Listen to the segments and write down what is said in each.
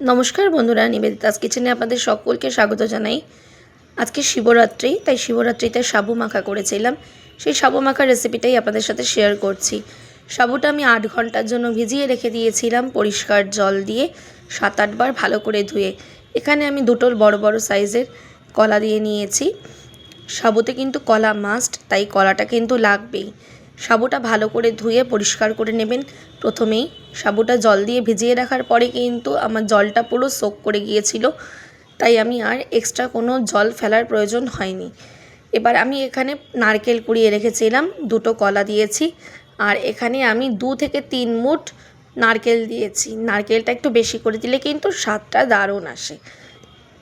নমস্কার বন্ধুরা, নিবেদিতাস কিচেনে আপনাদের সকলকে স্বাগত জানাই। আজকে শিবরাত্রি, তাই শিবরাত্রিতে সাবু মাখা করেছিলাম। সেই সাবু মাখার রেসিপিটাই আপনাদের সাথে শেয়ার করছি। সাবুটা আমি আট ঘণ্টার জন্য ভিজিয়ে রেখে দিয়েছিলাম, পরিষ্কার জল দিয়ে সাত আটবার ভালো করে ধুয়ে। এখানে আমি দুটোর বড় বড় সাইজের কলা দিয়ে নিয়েছি। সাবুতে কিন্তু কলা মাস্ট তাই কলাটা কিন্তু লাগবেই। সাবুটা ভালো করে ধুয়ে পরিষ্কার করে নেবেন। প্রথমেই সাবুটা জল দিয়ে ভিজিয়ে রাখার পরে কিন্তু আমার জলটা পুরো সোক করে গিয়েছিল। তাই আমি আর এক্সট্রা কোনো জল ফেলার প্রয়োজন হয়নি। এবার আমি এখানে নারকেল কুড়িয়ে রেখেছিলাম, দুটো কলা দিয়েছি। আর এখানে আমি দু থেকে তিন মুঠ নারকেল দিয়েছি। নারকেলটা একটু বেশি করে দিলে কিন্তু স্বাদটা দারুণ আসে।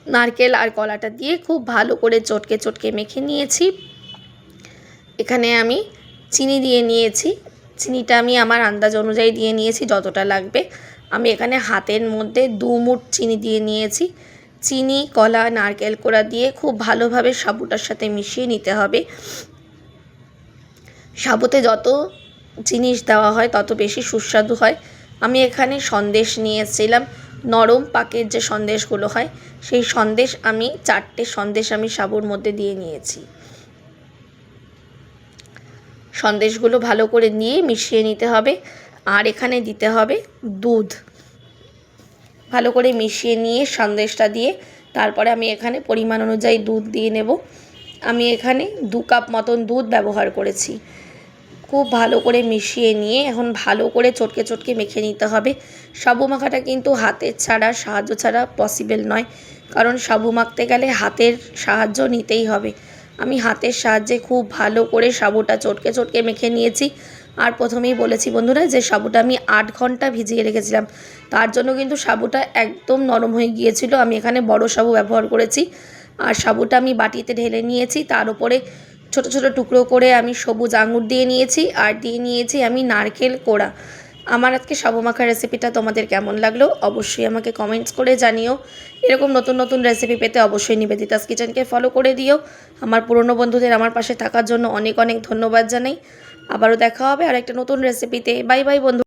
নারকেল আর কলাটা দিয়ে খুব ভালো করে চটকে চটকে মেখে নিয়েছি। এখানে আমি চিনি দিয়ে নিয়েছি। চিনিটা আমি আমার আন্দাজ অনুযায়ী দিয়ে নিয়েছি, যতটা লাগবে। আমি এখানে হাতের মধ্যে দু মুঠ চিনি দিয়ে নিয়েছি। চিনি, কলা, নারকেল কোড়া দিয়ে খুব ভালোভাবে সাবুটার সাথে মিশিয়ে নিতে হবে। সাবুতে যত জিনিস দেওয়া হয়, তত বেশি সুস্বাদু হয়। আমি এখানে সন্দেশ নিয়ে এসেছিলাম নরম পাকের যে সন্দেশগুলো হয়, সেই সন্দেশ আমি, চারটে সন্দেশ আমি সাবুর মধ্যে দিয়ে নিয়েছি। সন্দেশগুলো ভালো করে নিয়ে মিশিয়ে নিতে হবে। আর এখানে দিতে হবে দুধ। ভালো করে মিশিয়ে নিয়ে সন্দেশটা দিয়ে তারপরে আমি এখানে পরিমাণ অনুযায়ী দুধ দিয়ে নেব। আমি এখানে দু কাপ মতন দুধ ব্যবহার করেছি। খুব ভালো করে মিশিয়ে নিয়ে এখন ভালো করে চটকে চটকে মেখে নিতে হবে। সাবু মাখাটা কিন্তু হাতের ছাড়া, সাহায্য ছাড়া পসিবল নয়। কারণ সাবু মাখতে গেলে হাতের সাহায্য নিতেই হবে। আমি হাতের সাহায্যে খুব ভালো করে সাবুটা চটকে চটকে মেখে নিয়েছি। আর প্রথমেই বলেছি বন্ধুরা যে সাবুটা আমি আট ঘণ্টা ভিজিয়ে রেখেছিলাম, তার জন্য কিন্তু সাবুটা একদম নরম হয়ে গিয়েছিল। আমি এখানে বড় সাবু ব্যবহার করেছি। আর সাবুটা আমি বাটিতে ঢেলে নিয়েছি, তার উপরে ছোট ছোট টুকরো করে আমি সবুজ আঙুর দিয়ে নিয়েছি, আর দিয়ে নিয়েছি আমি নারকেল কোড়া। আমার আজকে মাখা রেসিপিটা তোমাদের কেমন লাগল অবশ্যই আমাকে কমেন্টস করে জানিও। এরকম নতুন নতুন রেসিপি পেতে অবশ্যই নিবেদিতাস কিচেনকে ফলো করে দিও। আমার পুরনো বন্ধুদের আমার পাশে থাকার জন্য অনেক অনেক ধন্যবাদ জানাই। আবারও দেখা হবে আর একটা নতুন রেসিপিতে বাই বাই বন্ধু।